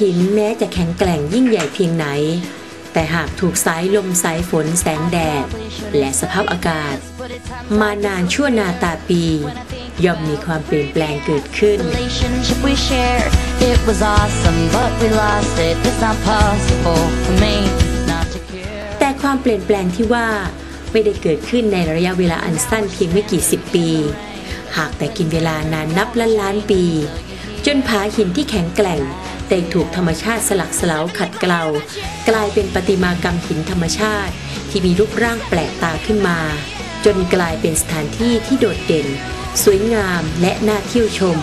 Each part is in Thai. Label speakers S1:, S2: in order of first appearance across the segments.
S1: หินแม้จะแข็งแกร่งยิ่งใหญ่เพียงไหน แต่หากถูกสายลมสายฝนแสงแดด และสภาพอากาศ มานานชั่วนาตาปี ย่อมมีความเปลี่ยนแปลงเกิดขึ้น
S2: relationship we shared. It was awesome, but we lost it. It's not possible for me not to care.
S1: แต่ความเปลี่ยนแปลงที่ว่าไม่ได้เกิดขึ้นในระยะเวลาอันสั้นเพียงไม่กี่สิบปี หากแต่กินเวลานานนับล้านล้านปี จนผาหินที่แข็งแกร่ง ได้ถูกธรรมชาติสลักสลาวขัดเกลากลายเป็นประติมากรรมหินธรรมชาติ ที่มีรูปร่างแปลกตาขึ้นมา จนกลายเป็นสถานที่ที่โดดเด่น สวยงามและน่าเที่ยวชม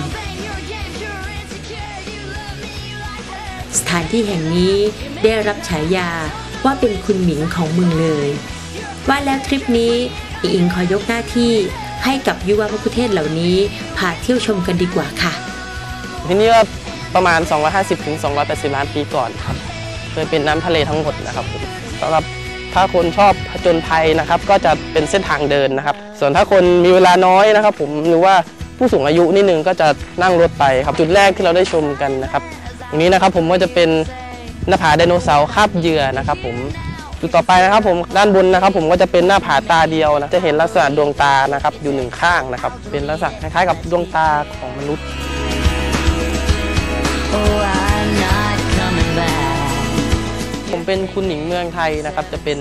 S1: สถานที่แห่งนี้ได้รับฉายาว่าเป็นคุณหมิงของเมืองเลย ว่าแล้วทริปนี้อิงอิงขอยกหน้าที่ให้กับยุวมะคุเทศเหล่านี้พาเที่ยวชมกันดีกว่าค่ะ
S3: ทีนี่ก็ ประมาณ 250ถึง280 ล้านปีก่อนครับเคยเป็นน้ำทะเลทั้งหมดนะครับสำหรับถ้าคนชอบผจญภัยนะครับ ก็จะเป็นเส้นทางเดินนะครับ ส่วนถ้าคนมีเวลาน้อยนะครับ ผมหรือว่าผู้สูงอายุนิดนึงก็จะนั่งรถไปครับจุดแรกที่เราได้ชมกันนะครับตรงนี้นะครับผมก็จะเป็นหน้าผาไดโนเสาร์คาบเหยื่อนะครับ ผมจุดต่อไปนะครับผมด้านบนนะครับ ผมก็จะเป็นหน้าผาตาเดียวนะจะเห็นลักษณะดวงตานะครับ อยู่หนึ่งข้างนะครับ เป็นลักษณะคล้ายๆกับดวงตาของมนุษย์ ผมเป็นคุณหนิงเมืองไทยนะครับ จะเป็น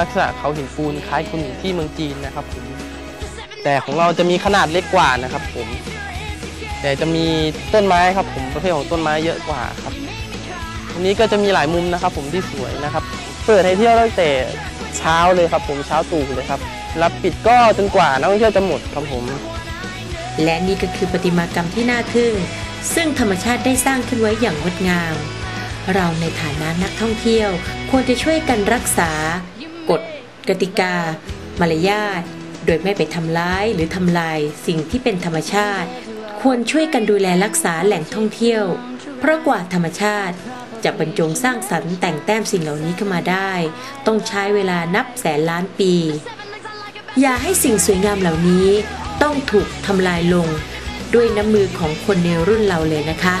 S3: ลักษณะเขาหินปูนคล้ายคุณหนิงที่เมืองจีนนะครับผมแต่ของเราจะมีขนาดเล็กกว่านะครับผม แต่จะมีต้นไม้ครับผมประเภทของต้นไม้เยอะกว่าครับตรงนี้ก็จะมีหลายมุมนะครับ ผมที่สวยนะครับ เปิดให้เที่ยวตั้งแต่เช้าเลยครับ ผมเช้าตู่เลยครับ รับปิดก็จนกว่านักท่องเที่ยวจะหมดครับผม
S1: และนี่ก็คือประติมากรรมที่น่าทึ่ง ซึ่งธรรมชาติได้สร้างขึ้นไว้อย่างงดงาม เราในฐานะนักท่องเที่ยว ควรจะช่วยกันรักษากฎกติกา มารยาท โดยไม่ไปทำร้ายหรือทำลายสิ่งที่เป็นธรรมชาติ ควรช่วยกันดูแลรักษาแหล่งท่องเที่ยว เพราะกว่าธรรมชาติจะบรรจงสร้างสรรค์แต่งแต้มสิ่งเหล่านี้ขึ้นมาได้ ต้องใช้เวลานับแสนล้านปี อย่าให้สิ่งสวยงามเหล่านี้ต้องถูกทำลายลง ด้วยน้ำมือของคนในรุ่นเราเลยนะคะ